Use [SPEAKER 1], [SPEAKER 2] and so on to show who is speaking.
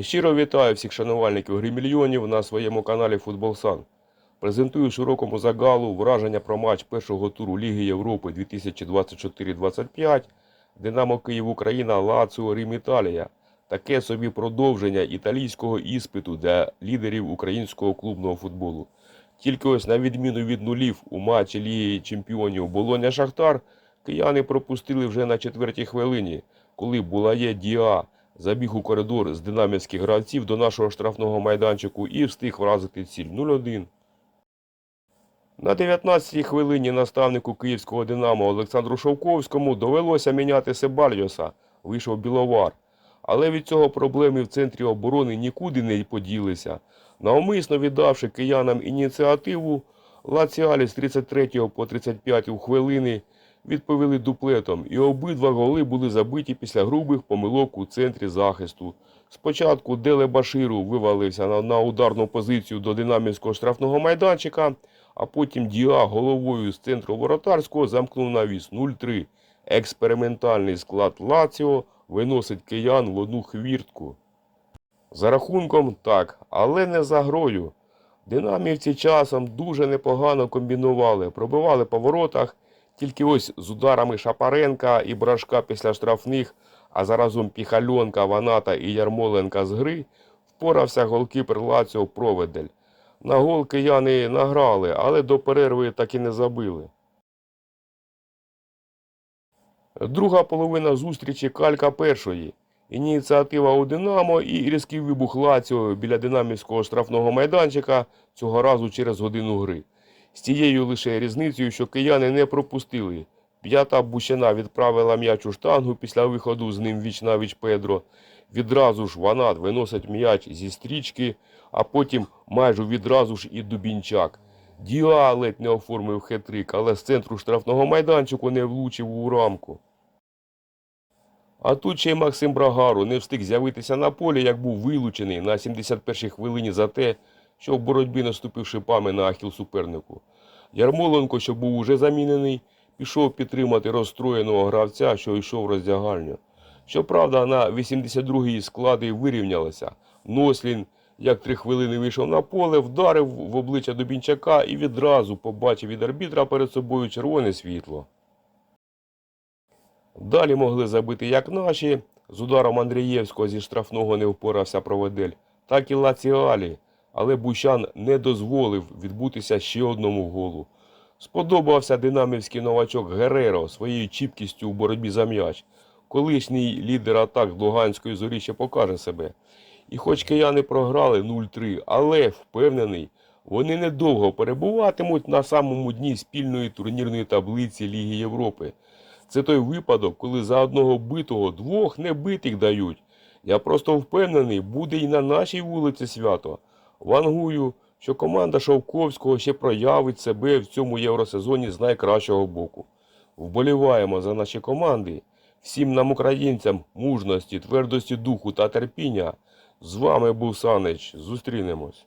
[SPEAKER 1] Щиро вітаю всіх шанувальників гри мільйонів на своєму каналі Футболсан. Презентую широкому загалу враження про матч першого туру Ліги Європи 2024-25 Динамо Київ Україна Лаціо Рим Італія. Таке собі продовження італійського іспиту для лідерів українського клубного футболу. Тільки ось на відміну від нулів у матчі Ліги Чемпіонів Болоня Шахтар кияни пропустили вже на четвертій хвилині, коли Булає Діа забіг у коридор з динамівських гравців до нашого штрафного майданчику і встиг вразити ціль 0-1. На 19-й хвилині наставнику київського Динамо Олександру Шовковському довелося міняти Себальйоса, вийшов Біловар. Але від цього проблеми в центрі оборони нікуди не поділися. Навмисно віддавши киянам ініціативу, Лаціалі з 33 по 35 хвилини відповіли дуплетом, і обидва голи були забиті після грубих помилок у центрі захисту. Спочатку Деле Баширу вивалився на, на ударну позицію до динамівського штрафного майданчика, а потім Діа головою з центру воротарського замкнув навіс 0-3. Експериментальний склад Лаціо виносить киян в одну хвіртку. За рахунком так, але не за грою. Динамівці часом дуже непогано комбінували, пробивали по воротах, тільки ось з ударами Шапаренка і Брашка після штрафних, а заразом Піхальонка, Ваната і Ярмоленка з гри, впорався голкіпер Лаціо Проведель. На гол кияни награли, але до перерви так і не забили. Друга половина зустрічі калька першої. Ініціатива у Динамо і різкий вибух Лаціо біля динамівського штрафного майданчика цього разу через годину гри. З тією лише різницею, що кияни не пропустили. П'ята Бущина відправила м'яч у штангу після виходу з ним віч навіч Педро. Відразу ж Ванат виносить м'яч зі стрічки, а потім майже відразу ж і Дубінчак. Діа ледь не оформив хетрик, але з центру штрафного майданчику не влучив у рамку. А тут ще й Максим Брагару не встиг з'явитися на полі, як був вилучений на 71-й хвилині за те, що в боротьбі наступив шипами на ахіл супернику. Ярмоленко, що був уже замінений, пішов підтримати розстроєного гравця, що йшов роздягальню. Щоправда, на 82-й склади вирівнялися. Нослін, як три хвилини вийшов на поле, вдарив в обличчя Дубінчака і відразу побачив від арбітра перед собою червоне світло. Далі могли забити як наші, з ударом Андрієвського зі штрафного не впорався проведель, так і Лаціалі, але Бущан не дозволив відбутися ще одному голу. Сподобався динамівський новачок Гереро своєю чіпкістю у боротьбі за м'яч. Колишній лідер атак Луганської зорі ще покаже себе. І хоч кияни програли 0-3, але впевнений, вони недовго перебуватимуть на самому дні спільної турнірної таблиці Ліги Європи. Це той випадок, коли за одного битого двох небитих дають. Я просто впевнений, буде і на нашій вулиці свято. Вангую, що команда Шовковського ще проявить себе в цьому євросезоні з найкращого боку. Вболіваємо за наші команди. Всім нам, українцям, мужності, твердості духу та терпіння. З вами був Санич. Зустрінемось.